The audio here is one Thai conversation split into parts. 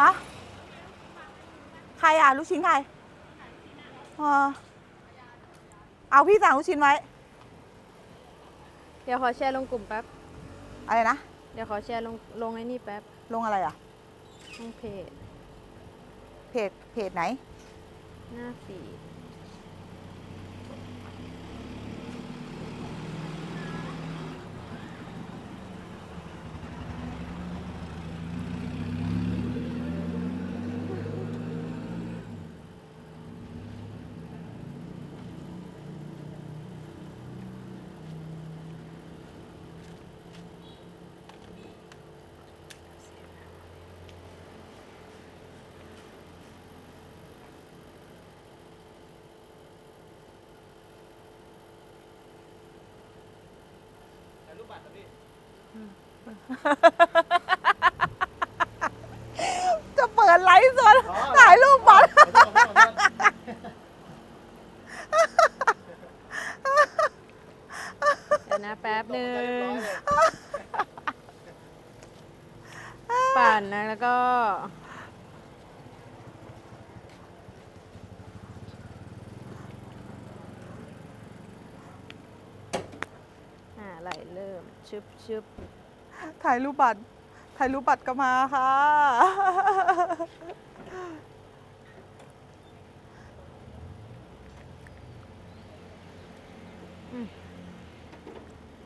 ฮะ ใครอะลูกชิ้นใครเออเอาพี่สั่งลูกชิ้นไว้ เดี๋ยวขอแชร์ลงกลุ่มแป๊บ อะไรนะ เดี๋ยวขอแชร์ลงลงไอ้นี่แป๊บลงอะไรอะ ลงเพจ เพจ เพจไหน หน้าฟีด จะเปิดไลฟ์สดถ่ายรูปบัตรเดี๋ยวนะแป๊บหนึ่งปั่นนะแล้วก็ อ่าไหลเริ่ม ชึ บชึบถ่ายรูปบัตร ถ่ายรูปบัตรก็มาค่ะ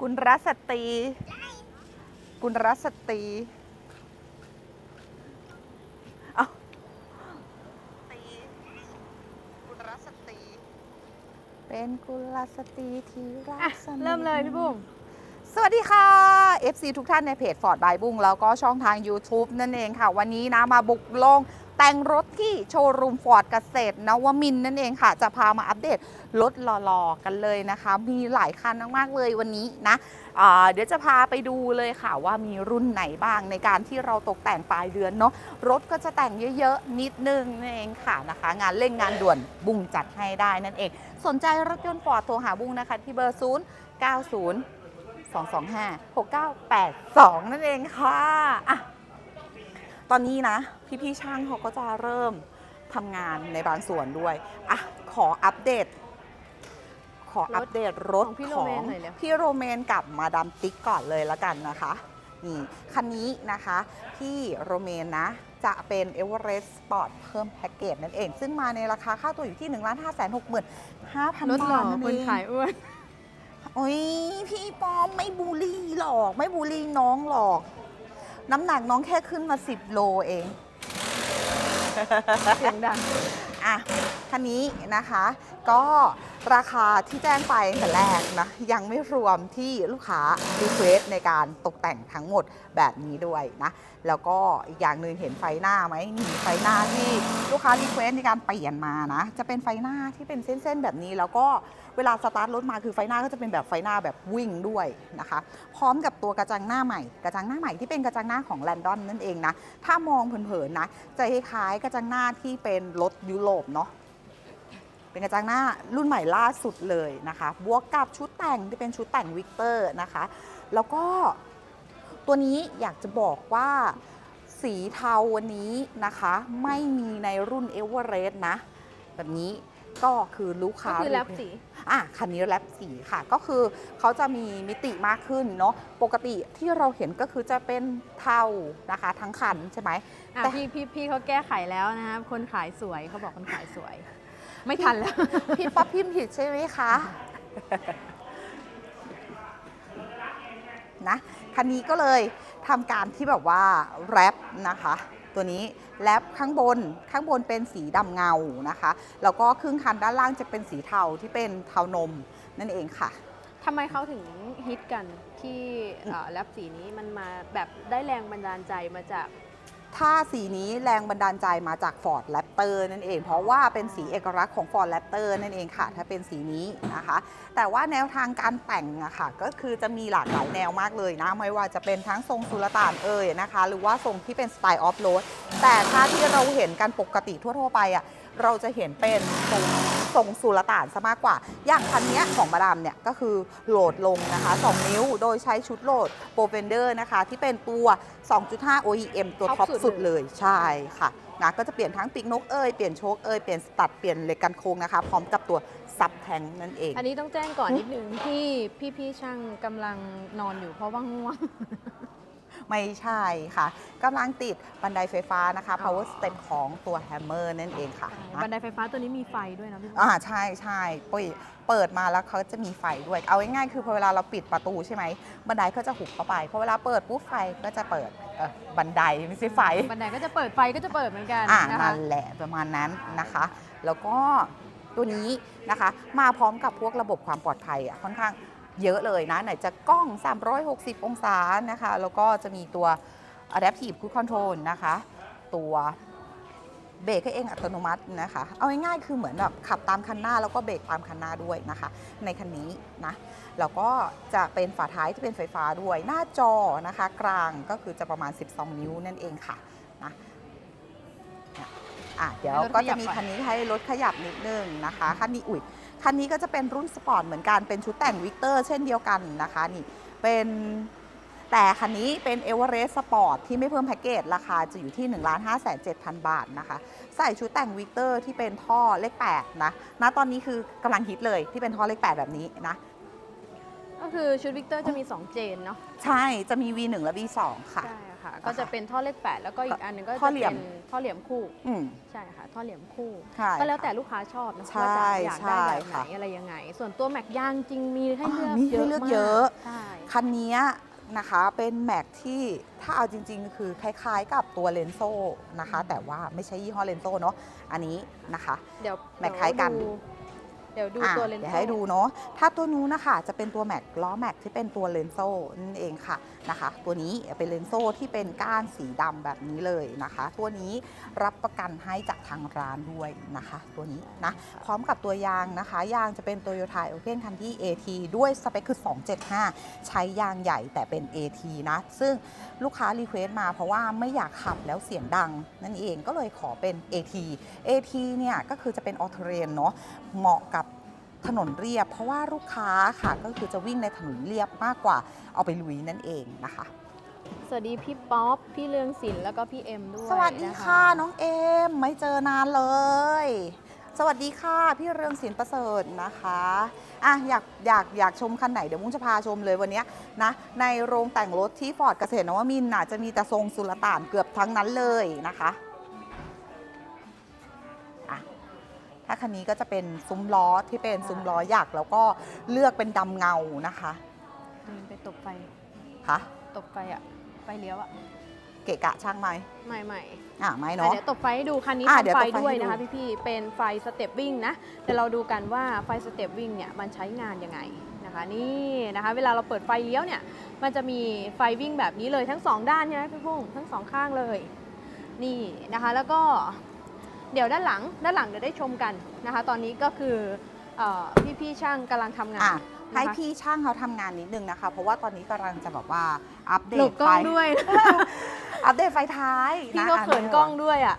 กุลรัสตรี กุลรัสตรีเอาตีกุลรัสตรี เป็นกุลสตรีที่รัอะกสนุกเริ่มเลยพี่บุ้ง สวัสดีค่ะ FC ทุกท่านในเพจ Ford by บุ้งแล้วก็ช่องทาง YouTube นั่นเองค่ะ วันนี้นะมาบุกลงแต่งรถที่โชว์รูมฟอร์ดเกษตรนวมินนั่นเองค่ะ จะพามาอัปเดตรถหล่อๆกันเลยนะคะ มีหลายคันมากๆเลยวันนี้นะเดี๋ยวจะพาไปดูเลยค่ะว่ามีรุ่นไหนบ้างในการที่เราตกแต่งปลายเดือนเนาะรถก็จะแต่งเยอะๆ นิดนึงนั่นเองค่ะนะคะ งานเร่งงานด่วนบุ้งจัดให้ได้นั่นเอง สนใจรถยนต์ฟอร์ดโทรหาบุ้งนะคะที่เบอร์ 0 9 0 225 6982 นั่นเองค่ะอะตอนนี้นะ พี่ๆช่างเขาก็จะเริ่มทำงานในบางส่วนด้วยอะขออัปเดต ขออัปเดตรถของพี่โรของเมนหน่อยเร็ว พี่โรเมนกับมาดามติ๊กก่อนเลยละกันนะคะ นี่คันนี้นะคะพี่โรเมนนะ จะเป็น Everest Sport เพิ่มแพ็กเกจนั่นเอง ซึ่งมาในราคาค่าตัวอยู่ที่ 1 5 6 5 0 0รถหล่บาอทนั่นคนเองขายอ้วน โอ้ยพี่ปอมไม่บูลลี่หรอก ไม่บูลลี่น้องหรอก น้ำหนักน้องแค่ขึ้นมา 10 โลเอง เสียงดัง อะคันนี้นะคะ ก็ราคาที่แจ้งไปตั้งแต่แรกนะ ยังไม่รวมที่ลูกค้ารีเควสในการตกแต่งทั้งหมดแบบนี้ด้วยนะ แล้วก็อีกอย่างหนึ่งเห็นไฟหน้าไหมนี่ไฟหน้าที่ลูกค้ารีเควสในการเปลี่ยนมานะ จะเป็นไฟหน้าที่เป็นเส้นๆแบบนี้แล้วก็ เวลาสตาร์ทรถมาคือไฟหน้าก็จะเป็นแบบไฟหน้าแบบวิ่งด้วยนะคะ พร้อมกับตัวกระจังหน้าใหม่ กระจังหน้าใหม่ที่เป็นกระจังหน้าของแลนดอนนั่นเองนะ ถ้ามองเผินๆนะจะคล้ายๆกระจังหน้าที่เป็นรถยุโรปเนาะเป็นกระจังหน้ารุ่นใหม่ล่าสุดเลยนะคะ บวกกับชุดแต่งที่เป็นชุดแต่งวิกเตอร์นะคะ แล้วก็ตัวนี้อยากจะบอกว่าสีเทาวันนี้นะคะ ไม่มีในรุ่นเอเวอเรสต์นะ แบบนี้ก็คือลูกก็ค้าคือแรปสี อะคันนี้แรปสีค่ะ ก็คือเขาจะมีมิติมากขึ้นเนาะปกติที่เราเห็นก็คือจะเป็นเทานะคะ ทั้งคันใช่ไหมอะแต่พี่พี่พี่เขาแก้ไขแล้วนะครับคนขายสวยเขาบอกคนขายสวย ไม่ทันแล้ว พี่ป๊อปพิมพ์ผิดใช่ไหมคะนะคันนี้ก็เลยทำการที่แบบว่าแรปนะคะ ตัวนี้และข้างบนข้างบนเป็นสีดำเงานะคะ แล้วก็ครึ่งคันด้านล่างจะเป็นสีเทาที่เป็นเทานมนั่นเองค่ะทำไมเขาถึงฮิตกันที่แรปสีนี้มันมาแบบได้แรงบันดาลใจมาจาก ถ้าสีนี้แรงบันดาลใจมาจาก Ford Raptor นั่นเอง เพราะว่าเป็นสีเอกลักษณ์ของ Ford Raptor นั่นเองค่ะ ถ้าเป็นสีนี้นะคะ แต่ว่าแนวทางการแต่งอะค่ะ ก็คือจะมีหลากหลายแนวมากเลยนะ ไม่ว่าจะเป็นทั้งทรงสุลต่านเอ่ยนะคะ หรือว่าทรงที่เป็นสไตล์ออฟโรดแต่ถ้าที่เราเห็นกันปกติทั่วๆไปอะเราจะเห็นเป็นทรง ทรงสุลต่านซะมากกว่า อย่างคันเนี้ยของมาดามเนี่ยก็คือโหลดลงนะคะ 2 นิ้วโดยใช้ชุดโหลดโปรเฟนเดอร์นะคะ ที่เป็นตัว 2.5 OEM ตัวท็ท็ออปปสุสุดดเลยเลยใช่ค่ะนะก็จะเปลี่ยนทั้งปีกนกเอยเปลี่ยนโชคเอยเปลี่ยนสตัดเปลี่ยนเหล็กกันโค้งนะคะ พร้อมกับตัวซับแทงนั่นเอง อันนี้ต้องแจ้งก่อนนิดนึงที่พี่ๆช่างกำลังนอนอยู่เพราะว่าง่วง ไม่ใช่ค่ะกำลังติดบันไดไฟฟ้านะคะอ๋อ power step ของตัว hammer นั่นเองค่ะบันไดไฟฟ้าตัวนี้มีไฟด้วยนะพี่อ่าใช่ใช่ปยเปิดมาแล้วเขาจะมีไฟด้วย เอาง่ายๆคือพอเวลาเราปิดประตูใช่ไหมบันไดก็จะหุบเข้าไปพอเวลาเปิดปุ๊บไฟก็จะเปิดเออบันไดไม่ใช่ไฟ บันไดก็จะเปิดไฟก็จะเปิดเหมือนกันอ่านะคะนั่นแหละประมาณนั้นนะคะ แล้วก็ตัวนี้นะคะ มาพร้อมกับพวกระบบความปลอดภัยอะค่อนข้าง เยอะเลยนะ ไหนจะกล้อง 360 องศานะคะ แล้วก็จะมีตัว Adaptive Cruise Control นะคะ ตัวเบรกให้เองอัตโนมัตินะคะ เอาง่ายๆคือเหมือนแบบขับตามคันหน้าแล้วก็เบรกตามคันหน้าด้วยนะคะ ในคันนี้นะ แล้วก็จะเป็นฝาท้ายที่เป็นไฟฟ้าด้วย หน้าจอนะคะ กลางก็คือจะประมาณ 12 นิ้วนั่นเองค่ะนะเนี่ยอะเดี๋ยวก็จะมีคันนี้ให้รถขยับนิดนึงนะคะ คันนี้ อุ้ย คันนี้ก็จะเป็นรุ่นสปอร์ตเหมือนกันเป็นชุดแต่งวิกเตอร์เช่นเดียวกันนะคะนี่เป็นแต่คันนี้เป็นเอเวอเรสต์สปอร์ตที่ไม่เพิ่มแพ็กเกจราคาจะอยู่ที่ 1 5 7 0 0 0 บาทนะคะ ใส่ชุดแต่งวิกเตอร์ที่เป็นท่อเลข8นะณตอนนี้คือกำลังฮิตเลยที่เป็นท่อเลข 8 แบบนี้นะ ก็คือชุดวิกเตอร์จะมี 2 เจนเนาะใช่จะมี V1 และ V2 ค่ะใช่ค่ะ ก็จะเป็นท่อเลขแปดแล้วก็อีกอันหนึงก็ท่อจะเหลี่ยเป็มนท่อเหลี่ยมคู่ อืม ใช่ค่ะ ท่อเหลี่ยมคู่ ใช่ก็แล้วแต่ค่ะลูกค้าชอบนะใช่ว่าจะอยากได้แบบไหนใช่ค่ะอะไรยังไง ส่วนตัวแม็กยางจริงมีให้เลือกอ่ามีให้เยอะเลือกมากเยอะใช่ คันนี้นะคะเป็นแม็กที่ถ้าเอาจริง ๆ คือคล้ายๆกับตัวเลนโซนะคะ แต่ว่าไม่ใช่ยี่ห้อเลนโซเนาะอันนี้นะคะ เดี๋ยวแม็กคล้ายกัน เดี๋ ยวดูอะตัวเลนส์เดี๋ยวให้ดูเนาะถ้าตัวนู้นนะคะจะเป็นตัวแม็กล้อแม็กที่เป็นตัวเลนโซ่นั่นเองค่ะนะคะ ตัวนี้เป็นเลนโซ่ที่เป็นก้านสีดำแบบนี้เลยนะคะ ตัวนี้รับประกันให้จากทางร้านด้วยนะคะ ตัวนี้นะพร้อมกับตัวยางนะคะ ยางจะเป็น Toyota o p e n คันที่ AT ด้วยสเปคคือ 275 ใช้ยางใหญ่แต่เป็น AT นะ ซึ่งลูกค้ารีเควสต์มาเพราะว่าไม่อยากขับแล้วเสียงดังนั่นเองก็เลยขอเป็น AT AT เนี่ยก็คือจะเป็นออ t เ r เ a นเนาะเหมาะกับ ถนนเรียบ เพราะว่าลูกค้าค่ะก็คือจะวิ่งในถนนเรียบมากกว่าเอาไปลุยนั่นเองนะคะ สวัสดีพี่ป๊อป พี่เลืองศิลป์แล้วก็พี่เอ็มด้วยสวัสดีนค่ะน้องเอมไม่เจอนานเลย สวัสดีค่ะพี่เรืองศิลป์ประเสริฐนะคะอะอยากอยากอยากชมคันไหนเดี๋ยวมุ้งจะพาชมเลยวันเนี้ยนะในโรงแต่งรถที่ฟอร์ดเกษตรนวมินทร์น่ะจะมีแต่ทรงสุลต่านเกือบทั้งนั้นเลยนะคะ ถ้าคันนี้ก็จะเป็นซุ้มล้อที่เป็นซุ้มล้อหยักแล้วก็เลือกเป็นดำเงานะคะอืมไปตบไฟ ค่ะตบไฟอะไฟเลี้ยวอะเกะกะช่างไหมไม่ไม่อะไม่อะเนาะ เดี๋ยวตบไฟให้ดูคันนี้อะทำเดี๋ยวไฟตบไฟด้วยให้ดูนะคะพี่ๆเป็นไฟสเต็ปวิ่งนะเดี๋ยวเราดูกันว่าไฟสเต็ปวิ่งเนี่ยมันใช้งานยังไงนะคะนี่นะคะเวลาเราเปิดไฟเลี้ยวเนี่ยมันจะมีไฟวิ่งแบบนี้เลยทั้งสองด้านใช่ไหมพี่พุ่งทั้งสองข้างเลยนี่นะคะแล้วก็ เดี๋ยวด้านหลังด้านหลังเดี๋ยวได้ชมกันนะคะ ตอนนี้ก็คือเอ่อพี่ๆช่างกำลังทำงานอะให้นะคะพี่ช่างเขาทำงานนิดนึงนะคะ เพราะว่าตอนนี้กำลังจะแบบว่าอัปเดหลตบกล้องไฟด้วย อัปเดตไฟท้ายพี่นะก็อะเขินกล้องด้วยอะ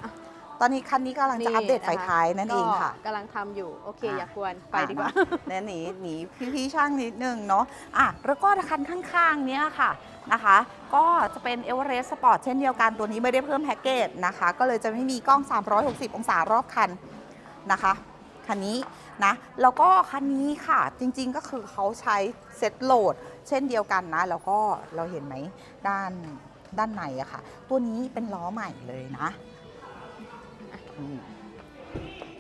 ตอนนี้คันนี้กำลังจะอัปเดตไฟท้ายนั่นเองค่ะ ก็กำลังทำอยู่ โอเค อะ อย่ากวนไปดีกว่าเนี่ยหนีหนีพี่พี่ช่างนิดนึงเนาะอะแล้วก็คันข้างๆ เนี้ยค่ะ นะคะ ก็จะเป็นเอเวอเรสต์สปอร์ตเช่นเดียวกันตัวนี้ไม่ได้เพิ่มแพ็กเกจนะคะ ก็เลยจะไม่มีกล้อง 360 องศารอบคันนะคะคันนี้นะแล้วก็คันนี้ค่ะจริงๆก็คือเขาใช้เซ็ตโหลดเช่นเดียวกันนะ แล้วก็เราเห็นไหมด้านด้านในอะค่ะ ตัวนี้เป็นล้อใหม่เลยนะ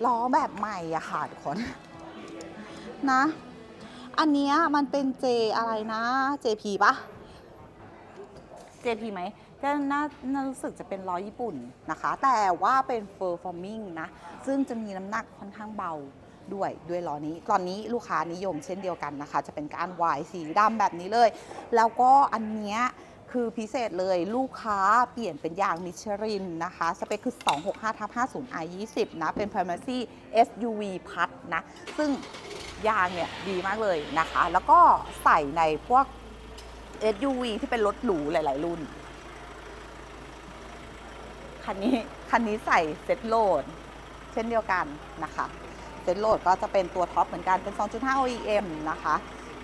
ล้อแบบใหม่อะค่ะทุกคนนะ อันนี้มันเป็น J อะไรนะ JP ปะ JP ไหมก็น่าน่ารู้สึกจะเป็นล้อญี่ปุ่นนะคะ แต่ว่าเป็นเฟอร์ฟอร์มิงนะ ซึ่งจะมีน้ำหนักค่อนข้างเบาด้วยด้วยล้อนี้ ตอนนี้ลูกค้านิยมเช่นเดียวกันนะคะ จะเป็นการวายสีดำแบบนี้เลย แล้วก็อันเนี้ยคือพิเศษเลยลูกค้าเปลี่ยนเป็นยางมิชลินนะคะ สเปคคือ 265ทับ50 i 20นะ เป็น Primacy SUV พัดนะ ซึ่งยางเนี่ยดีมากเลยนะคะ แล้วก็ใส่ในพวก SUV ที่เป็นรถหรูหลาย ๆ รุ่น คันนี้คันนี้ใส่เซ็ตโหลด เช่นเดียวกันนะคะเซ็ตโหลดก็จะเป็นตัวท็อปเหมือนกันเป็น 2.5 OEM นะคะ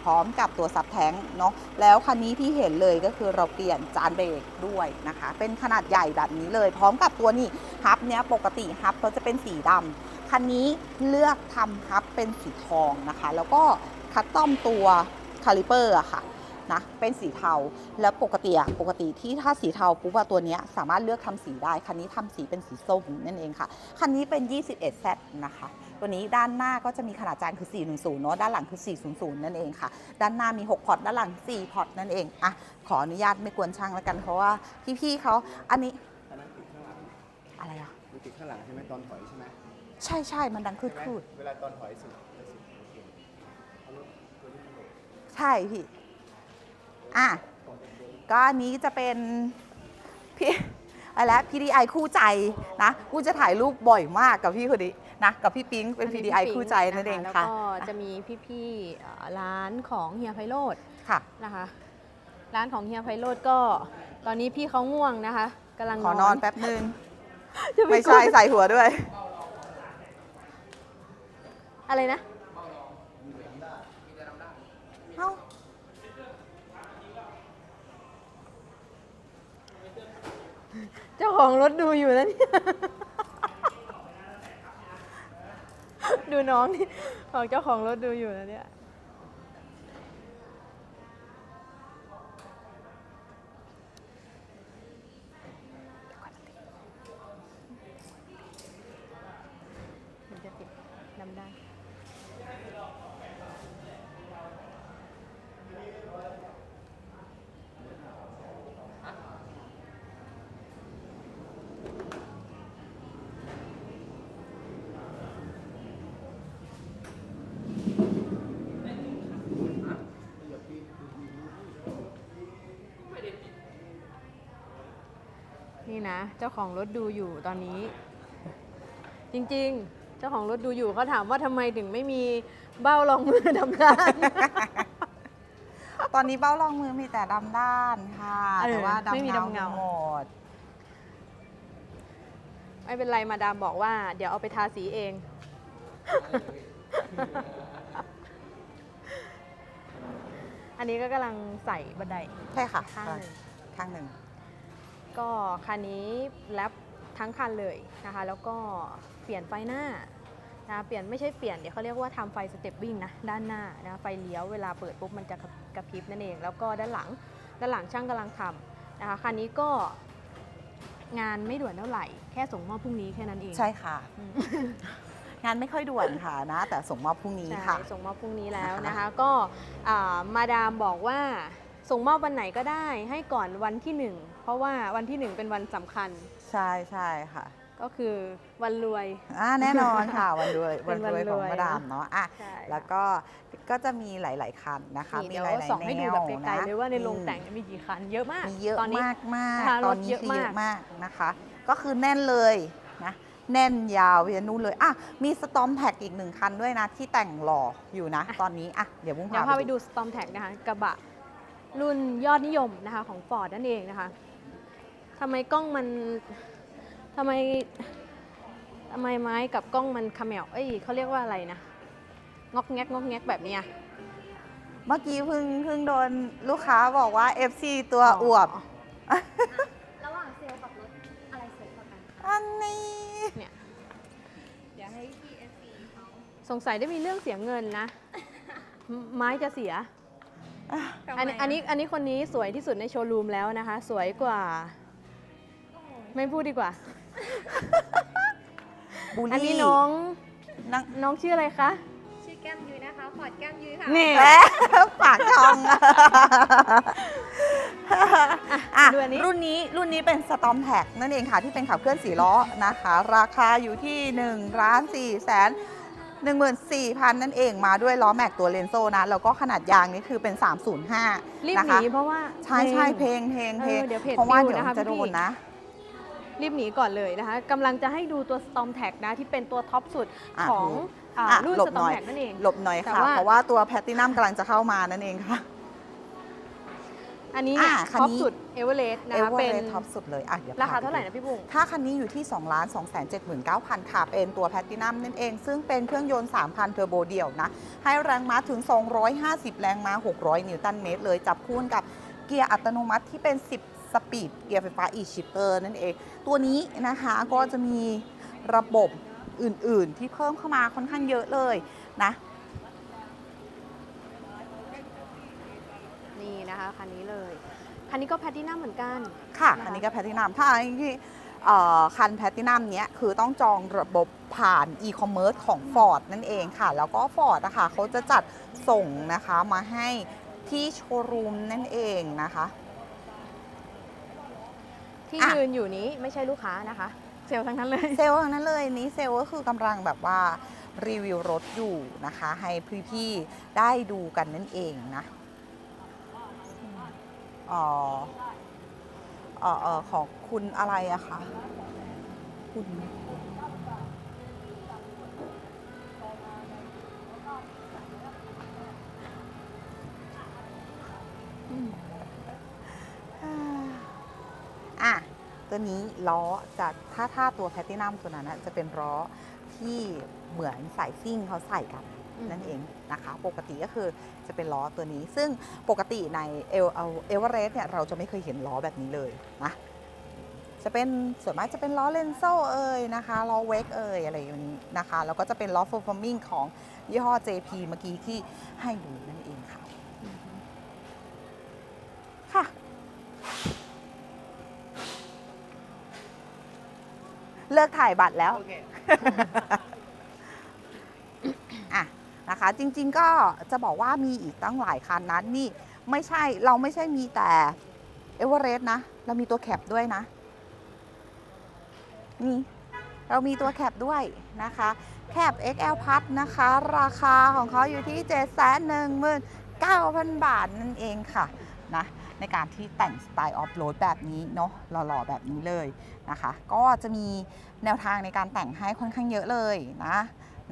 พร้อมกับตัวซับแท้งเนาะแล้วคันนี้ที่เห็นเลยก็คือเราเปลี่ยนจานเบรกด้วยนะคะ เป็นขนาดใหญ่แบบนี้เลย พร้อมกับตัวนี้ฮับเนี้ยปกติฮับเขาจะเป็นสีดำคันนี้เลือกทำฮับเป็นสีทองนะคะ แล้วก็คัสตอมตัวคาลิเปอร์อะค่ะ นะเป็นสีเทา แล้วปกติอะปกติที่ถ้าสีเทาปุ๊บอะตัวเนี้ยสามารถเลือกทำสีได้ คันนี้ทำสีเป็นสีส้มนั่นเองค่ะ คันนี้เป็น 21Z นะคะ ตัวนี้ด้านหน้าก็จะมีขนาดจานคือ 410 เนอะด้านหลังคือ 400 นั่นเองค่ะ ด้านหน้ามี 6 พอร์ต ด้านหลัง 4 พอร์ตนั่นเอง อะ ขออนุญาตไม่กวนช่างแล้วกันเพราะว่าพี่ๆเขาอันนี้อันนั้นติดข้างหลังอะไรอะมันติดข้างหลังใช่ไหมตอนถอยใช่ไหมใช่ใช่มันดังคืดใช่ไหมคืดเวลาตอนถอยสุดจะสุดโอเคเอารถตัวนี้มาโหลดใช่พี่ อะก็อันนี้จะเป็นพี่อะไรแล้ว PDI คู่ใจนะกูจะถ่ายรูปบ่อยมากกับพี่คนนี้นะกับพี่ปิ๊งเป็น PDI คู่ใจนั่นเองค่ะแล้วก็จะมีพี่ๆเอ่อร้านของเฮียไพโรดค่ะนะคะร้านของเฮียไพโรดก็ ตอนนี้พี่เขาง่วงนะคะกำลังขอนอนแป๊บนึงจะปไม่ใช่กดใส่หัวด้วย อะไรนะ เอ้า เจ้าของรถดูอยู่นะเนี่ย ดูน้องนี่ของเจ้าของรถดูอยู่นะเนี่ย มันจะติดดำได้ นี่นะ เจ้าของรถดูอยู่ตอนนี้ จริงๆ เจ้าของรถดูอยู่เขาถามว่าทำไมถึงไม่มีเบ้ารองมือดำด้านตอนนี้เบ้ารองมือมีแต่ดำด้านค่ะเออแต่ว่าดำไม่มีเงาดำเงาหมดไม่เป็นไรมาดามบอกว่า เดี๋ยวเอาไปทาสีเอง อันนี้ก็กำลังใส่บันไดใช่ค่ะข้างหนึ่งข้างหนึ่ง ก็คันนี้แรปทั้งคันเลยนะคะ แล้วก็เปลี่ยนไฟหน้านะเปลี่ยนไม่ใช่เปลี่ยนเดี๋ยวเขาเรียกว่าทำไฟสเต็ปวิ่งนะด้านหน้านะไฟเลี้ยวเวลาเปิดปุ๊บมันจะกระพริบนั่นเอง แล้วก็ด้านหลังด้านหลังช่างกำลังทำนะคะคันนี้ก็งานไม่ด่วนเท่าไหร่ แค่ส่งมอบพรุ่งนี้แค่นั้นเอง ใช่ค่ะอืมงานไม่ค่อยด่วนค่ะนะ แต่ส่งมอบพรุ่งนี้ใช่ค่ะส่งมอบพรุ่งนี้แล้วนะคะนะคะก็อ่ามาดามบอกว่าส่งมอบวันไหนก็ได้ ให้ก่อนวันที่หนึ่ง เพราะว่าวันที่หนึ่งเป็นวันสำคัญใช่ใช่ค่ะ ก็คือวันรวย อ่าแน่นอนค่ะ วันรวยเป็วันนวันรวยของรวยมาดามเนาะอะใช่แล้วก็ก็จะมีหลาย ๆ คันนะคะนี่มีเดี๋ยวหลายๆส่องให้ดูแบบไกลแนวๆเลยว่าในโรงอืมแต่งมีกี่คันเยอะมาก มีเยอะตอนนี้ มากมากนะคะตอนรถนี้เยอะคือเยอะมาก มากนะคะ ก็คือแน่นเลยนะแน่นยาวไปจนนู่นเลยอะมีสตอมแท็กอีกหนึ่งคันด้วยนะ ที่แต่งหล่ออยู่นะ ตอนนี้อะเดี๋ยวบุ้งเดี๋ยวพาพาไปไปดูดูสตอมแท็กนะคะกระบะรุ่นยอดนิยมนะคะของ Ford นั่นเองนะคะ ทำไมกล้องมันทำไมทำไมไม้กับกล้องมันเขมวเอ้ยเขาเรียกว่าอะไรนะงอกแงกงอกแงกแบบเนี้ย เมื่อกี้เพิ่งเพิ่งโดนลูกค้าบอกว่า FC ตัวอวบ ระหว่างเซลล์กับรถอะไรสวยกว่ากันคะอันนี้เนี่ยเดี๋ยวให้พี่เอฟซีเขาสงสัยได้มีเรื่องเสียเงินนะ ไม้จะเสีย อันนี้อันนี้อันนี้คนนี้สวยที่สุดในโชว์รูมแล้วนะคะ สวยกว่า ไม่พูดดีกว่า บูลลี่อันนี้น้อง นังน้องชื่ออะไรคะ ชื่อแก้มยุ้ยนะคะฟอร์ดแก้มยุ้ยค่ะ นี่แหมปากทองอะดูอันนี้ รุ่นนี้รุ่นนี้เป็นสตอมแท็กนั่นเองค่ะ ที่เป็นขับเคลื่อนสีล้อนะคะ ราคาอยู่ที่1ล้าน4แสน14,000 นั่นเองมาด้วยล้อแม็กตัวเลนโซนะ แล้วก็ขนาดยางนี่คือเป็น 305รีบนะหคะ นีเพราะว่าใช่ใช่เพลงเพลงเพลงเออเดี๋ยวเพจเพราะว่าปิวเดี๋ยวนะคะจะโดพี่นนะ รีบหนีก่อนเลยนะคะกำลังจะให้ดูตัว Storm Tag นะที่เป็นตัวท็อปสุดอะของถูกอ่าอะรุ่น หลบหน่ Storm อย Tag นั่นเอง หลบหน่อยแต่ค่ะ ว่า เพราะว่าตัวแพตตินัมกำลังจะเข้ามานั่นเองค่ะ อันนี้อ่าเนี่ยคันท็อปนี้สุดเอเวอเรสต์นะเอคะเวอเป็นเรสต์ท็อปสุดเลยอะเดี๋ยวราคาพไปเท่าไหร่ดู นะพี่บุ้งถ้าคันนี้อยู่ที่ 2 2 7 9 0 0 0 ค่ะ เป็นตัวแพลตินัมนั่นเอง ซึ่งเป็นเครื่องยนต์ 3,000 เทอร์โบเดี่ยวนะ ให้แรงม้าถึง 250 แรงม้า 600 นิวตันเมตรเลย จับคู่กับเกียร์อัตโนมัติที่เป็น 10 สปีดเกียร์ไฟฟ้า e-shifter นั่นเอง ตัวนี้นะคะก็จะมีระบบอื่นๆ ที่เพิ่มเข้ามาค่อนข้างเยอะเลยนะ นี่นะคะคันนี้เลย คันนี้ก็แพลตินัมเหมือนกัน ค่ะนะคะอันนี้ก็แพลตินัมถ้าอันนี้เอ่อคันแพลตินัมเนี้ยคือต้องจองระบบผ่านอีคอมเมิร์ซของ Ford นั่นเองค่ะ แล้วก็ Ford นะคะเขาจะจัดส่งนะคะมาให้ที่โชว์รูมนั่นเองนะคะ ที่อะยืนอยู่นี้ไม่ใช่ลูกค้านะคะ เซลล์ทั้งนั้นเลย เซลล์ทั้งนั้นเลยนี้เซลล์ก็คือกำลังแบบว่ารีวิวรถอยู่นะคะ ให้พี่ๆได้ดูกันนั่นเองนะเอ่อเอ่อเอ่อของคุณอะไรอะคะคุณ อะตัวนี้ล้อจะถ้าถ้าตัวแพตตินัมตัวนั้นนะจะเป็นล้อที่เหมือนสายซิ่งเขาใส่กันอืมนั่นเองนะคะ ปกติก็คือจะเป็นล้อตัวนี้ ซึ่งปกติในเอลเอเวอเรสต์เนี่ยเราจะไม่เคยเห็นล้อแบบนี้เลยนะจะเป็นส่วนมากจะเป็นล้อเลนโซเอ่ยนะคะล้อเวกเอ่ยอะไรอย่างนี้นะคะแล้วก็จะเป็นล้อ f ฟ r ร์มิงของยี่ห้อ JP เมื่อกี้ที่ให้ดูนั่นเองค่ะค่ะ เลิกถ่ายบัตรแล้ว โอเค อะนะคะ จริง ๆ ก็จะบอกว่ามีอีกตั้งหลายคันนะนี่ไม่ใช่เราไม่ใช่มีแต่เอเวอเรสต์นะ เรามีตัวแคปด้วยนะ นี่ เรามีตัวแคปด้วยนะคะ แคป XL Plus นะคะ ราคาของเขาอยู่ที่ 7 1 9 0 0 0 บาทนั่นเองค่ะนะ ในการที่แต่งสไตล์ออฟโรดแบบนี้เนาะหล่อๆแบบนี้เลยนะคะ ก็จะมีแนวทางในการแต่งให้ค่อนข้างเยอะเลยนะ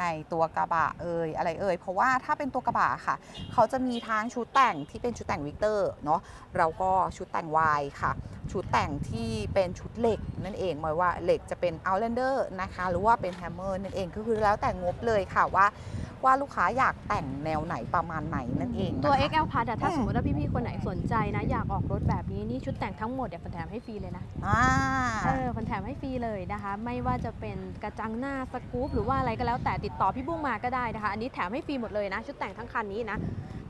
ในตัวกระบะเอ่ยอะไรเอ่ยเพราะว่าถ้าเป็นตัวกระบะค่ะ เขาจะมีทั้งชุดแต่งที่เป็นชุดแต่งวิกเตอร์เนาะเราก็ชุดแต่งวายค่ะ ชุดแต่งที่เป็นชุดเหล็กนั่นเองหมายว่าเหล็กจะเป็น Outlander นะคะ หรือว่าเป็น Hammer นั่นเองก็คือแล้วแต่งบเลยค่ะว่า ว่าลูกค้าอยากแต่งแนวไหนประมาณไหนนั่นเองนะคะตัว XL Plus อะถ้าอืมสมมติว่าพี่ๆคนไหนสนใจนะ อยากออกรถแบบนี้นี่ชุดแต่งทั้งหมดเดี๋ยวคนแถมให้ฟรีเลยนะอ่า เออคนแถมให้ฟรีเลยนะคะ ไม่ว่าจะเป็นกระจังหน้าสกู๊ปหรือว่าอะไรก็แล้วแต่ติดต่อพี่บุ้งมาก็ได้นะคะ อันนี้แถมให้ฟรีหมดเลยนะ ชุดแต่งทั้งคันนี้นะ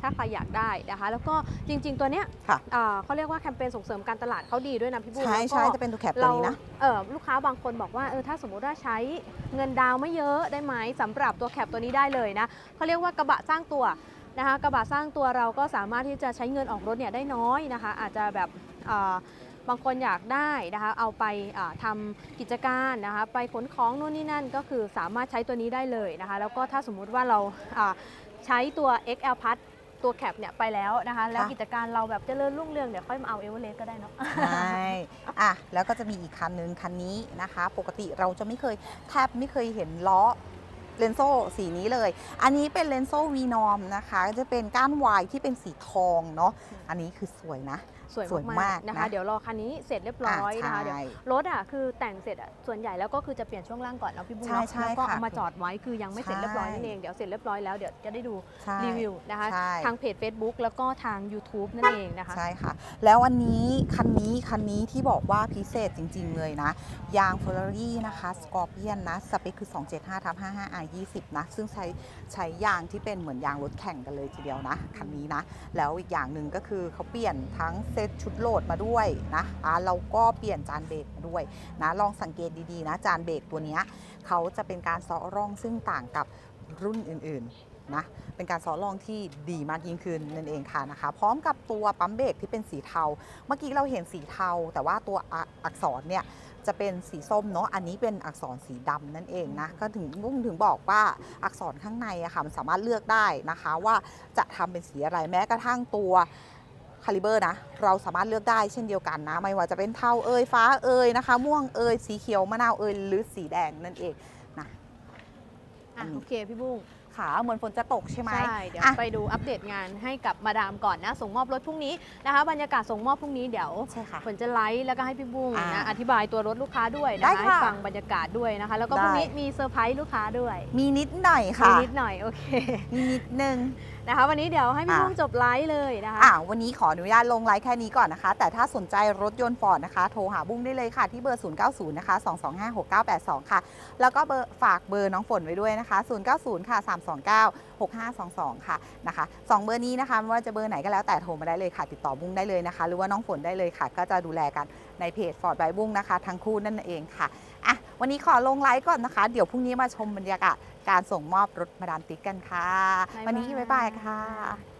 ถ้าใครอยากได้นะคะ แล้วก็จริง ๆ ตัวเนี้ยค่ะอ่าเขาเรียกว่าแคมเปญส่งเสริมการตลาดเขาดีด้วยนะพี่บุ้งใช่แล้วก็ ใช่จะเป็นตัวแคปตัวเรานี้นะ เออลูกค้าบางคนบอกว่าเออถ้าสมมุติว่าใช้เงินดาวน์ไม่เยอะได้ไหมสำหรับตัวแคปตัวนี้ได้เลยนะเขาเรียกว่ากระบะสร้างตัวนะคะกระบะสร้างตัวเราก็สามารถที่จะใช้เงินออกรถเนี่ยได้น้อยนะคะ อาจจะแบบอ่าบางคนอยากได้นะคะเอาไปอ่าทำกิจการนะคะไปขนของนู่นนี่นั่นก็คือสามารถใช้ตัวนี้ได้เลยนะคะแล้วก็ถ้าสมมุติว่าเราอ่าใช้ตัว XL Plus ตัวแคปเนี่ยไปแล้วนะคะแล้วค่ะกิจการเราแบบเจริญรุ่งเรืองเดี๋ยวค่อยมาเอาเอเวอเรสต์ก็ได้เนาะใช่อะแล้วก็จะมีอีกคันนึงคันนี้นะคะ ปกติเราจะไม่เคยแทบไม่เคยเห็นล้อ เลนโซ่สีนี้เลย อันนี้เป็นเลนโซ่วีนอมนะคะ จะเป็นก้านวายที่เป็นสีทองเนาะ อันนี้คือสวยนะ สวยสวยมามากกๆนะคะ นะเดี๋ยวรอคันนี้เสร็จเรียบร้อยนะคะอ่าเดี๋ยวใช่รถอะคือแต่งเสร็จอะส่วนใหญ่แล้วก็คือจะเปลี่ยนช่วงล่างก่อนเนาะพี่บุ้งใช่เนาะใช่แล้วก็ค่ะเอามาจอดไว้คือยังไม่เสร็จใช่เรียบร้อยนั่นเองเดี๋ยวเสร็จเรียบร้อยแล้วเดี๋ยวจะได้ดูใช่รีวิวนะคะใช่ทางเพจ Facebook แล้วก็ทาง YouTube นั่นเองนะคะใช่ค่ะ แล้ววันนี้คันนี้คันนี้ที่บอกว่าพิเศษจริง ๆ เลยนะ ยาง Ferrari นะคะ Scorpion นะสเปคคือ 275ทับ55 R 20นะซึ่งใช้ใช้ยางที่เป็นเหมือนยางรถแข่งกันเลยทีเดียวนะคันนี้นะแล้วอีกอย่างหนึ่งก็คือเขาเปลี่ยนทั้งเซตชุดโหลดมาด้วยนะอะเราก็เปลี่ยนจานเบรกมาด้วยนะลองสังเกตดีๆนะจานเบรกตัวนี้เขาจะเป็นการซาะร่องซึ่งต่างกับรุ่นอื่นๆนะเป็นการซ้อลองที่ดีมากยิ่งขึ้นนั่นเองค่ะนะคะ พร้อมกับตัวปั๊มเบรกที่เป็นสีเทา เมื่อกี้เราเห็นสีเทา แต่ว่าตัวอักอักษรเนี่ยจะเป็นสีส้มเนาะ อันนี้เป็นอักษรสีดำนั่นเองนะ ก็ถึงมุ่งถึงบอกว่าอักษรข้างในอะค่ะมันสามารถเลือกได้นะคะ ว่าจะทำเป็นสีอะไรแม้กระทั่งตัว คาลิเบอร์นะ เราสามารถเลือกได้เช่นเดียวกันนะ ไม่ว่าจะเป็นเทาเอยฟ้าเอยนะคะ ม่วงเอยสีเขียวมะนาวเอยหรือสีแดงนั่นเองนะอัอะนนี้โอเคพี่บุ้งขาเหมือนฝนจะตกใช่ไหมใช่เดี๋ยวอะไปดูอัปเดตงานให้กับมาดามก่อนนะ ส่งมอบรถพรุ่งนี้นะคะ บรรยากาศส่งมอบพรุ่งนี้เดี๋ยวใช่ค่ะฝนจะไลฟ์แล้วก็ให้พี่บุ้งอ่านะอธิบายตัวรถลูกค้าด้วยได้นะคะค่ะให้ฟังบรรยากาศด้วยนะคะ แล้วก็พรุ่งนี้ได้มีเซอร์ไพรส์ลูกค้าด้วย มีนิดหน่อยมีค่ะนิดหน่อยโอเคมีนิดนึง นะคะ วันนี้เดี๋ยวให้พี่อะบุ้งจบไลฟ์เลยนะคะอะวันนี้ขออนุญาตลงไลฟ์แค่นี้ก่อนนะคะ แต่ถ้าสนใจรถยนต์ฟอร์ดนะคะ โทรหาบุ้งได้เลยค่ะ ที่เบอร์ 090 นะคะ 2256982 ค่ะ แล้วก็เบอร์ฝากเบอร์น้องฝนไว้ด้วยนะคะ 090 ค่ะ 329 6522 ค่ะนะคะสองเบอร์นี้นะคะไม่ว่าจะเบอร์ไหนก็แล้วแต่โทรมาได้เลยค่ะ ติดต่อบุ้งได้เลยนะคะ หรือว่าน้องฝนได้เลยค่ะ ก็จะดูแลกันในเพจฟอร์ดบายบุ้งนะคะ ทั้งคู่นั่นเองค่ะอะวันนี้ขอลงไลฟ์ก่อนนะคะ เดี๋ยวพรุ่งนี้มาชมบรรยากาศ การส่งมอบรถมาดามติ๊กกันค่ะบ๊ายบายวันนี้บ๊ายบายค่ะ